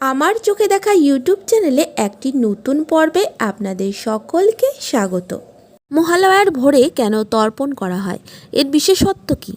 আমার চোখে দেখা ইউটিউব চ্যানেলে একটি নতুন পর্বে আপনাদের সকলকে স্বাগত। মহালয়ার ভোরে কেন তর্পণ করা হয়? এর বিশেষত্ব কী?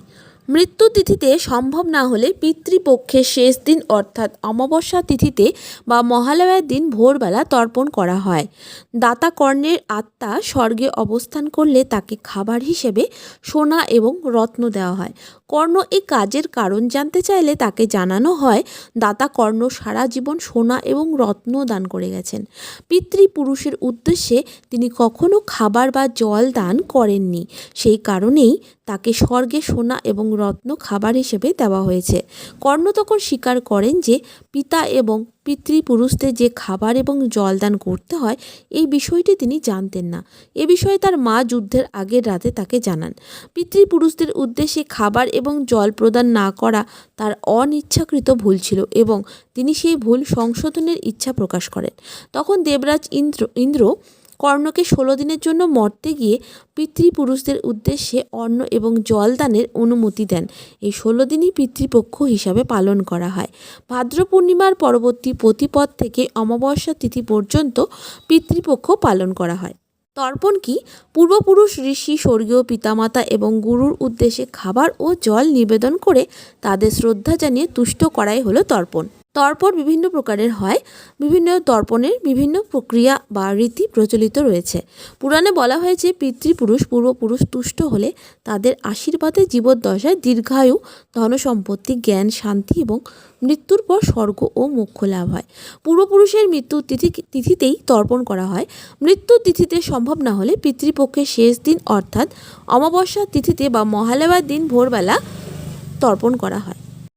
মৃত্যু তিথিতে সম্ভব না হলে পিতৃপক্ষের শেষ দিন অর্থাৎ অমাবস্যা তিথিতে বা মহালয়ার দিন ভোরবেলা তর্পণ করা হয়। দাতা কর্ণের আত্মা স্বর্গে অবস্থান করলে তাকে খাবার হিসেবে সোনা এবং রত্ন দেওয়া হয়। কর্ণ এই কাজের কারণ জানতে চাইলে তাকে জানানো হয়, দাতা কর্ণ সারা জীবন সোনা এবং রত্ন দান করে গেছেন। পিতৃপুরুষের উদ্দেশ্যে তিনি কখনো খাবার বা জল দান করেননি। সেই কারণেই তাকে স্বর্গে সোনা এবং রত্ন খাবার হিসেবে দেওয়া হয়েছে। কর্ণ তখন স্বীকার করেন যে, পিতা এবং পিতৃপুরুষদের যে খাবার এবং জল দান করতে হয়, এই বিষয়টি তিনি জানতেন না। এ বিষয়ে তার মা যুদ্ধের আগের রাতে তাকে জানান। পিতৃপুরুষদের উদ্দেশ্যে খাবার এবং জল প্রদান না করা তার অনিচ্ছাকৃত ভুল ছিল এবং তিনি সেই ভুল সংশোধনের ইচ্ছা প্রকাশ করেন। তখন দেবরাজ ইন্দ্র ইন্দ্র কর্ণকে ষোলো দিনের জন্য মর্তে গিয়ে পিতৃপুরুষদের উদ্দেশ্যে অন্ন এবং জল দানের অনুমতি দেন। এই ষোলো দিনই পিতৃপক্ষ হিসাবে পালন করা হয়। ভাদ্র পূর্ণিমার পরবর্তী প্রতিপদ থেকে অমাবস্যা তিথি পর্যন্ত পিতৃপক্ষ পালন করা হয়। তর্পণ কি? পূর্বপুরুষ ঋষি, স্বর্গীয় পিতামাতা এবং গুরুর উদ্দেশ্যে খাবার ও জল নিবেদন করে তাদের শ্রদ্ধা জানিয়ে তুষ্ট করাই হলো তর্পণ। তর্পণ বিভিন্ন প্রকারের হয়, বিভিন্ন তর্পণের বিভিন্ন প্রক্রিয়া বা রীতি প্রচলিত রয়েছে। পুরাণে বলা হয়েছে, পিতৃপুরুষ, পূর্বপুরুষ তুষ্ট হলে তাদের আশীর্বাদে জীবদ্দশায় দীর্ঘায়ু, ধনসম্পত্তি, জ্ঞান, শান্তি এবং মৃত্যুর পর স্বর্গ ও মোক্ষ লাভ হয়। পূর্বপুরুষের মৃত্যু তিথি, তিথিতেই তর্পণ করা হয়। মৃত্যু তিথিতে সম্ভব না হলে পিতৃপক্ষের শেষ দিন অর্থাৎ অমাবস্যা তিথিতে বা মহালয়ার দিন ভোরবেলা তর্পণ করা হয়।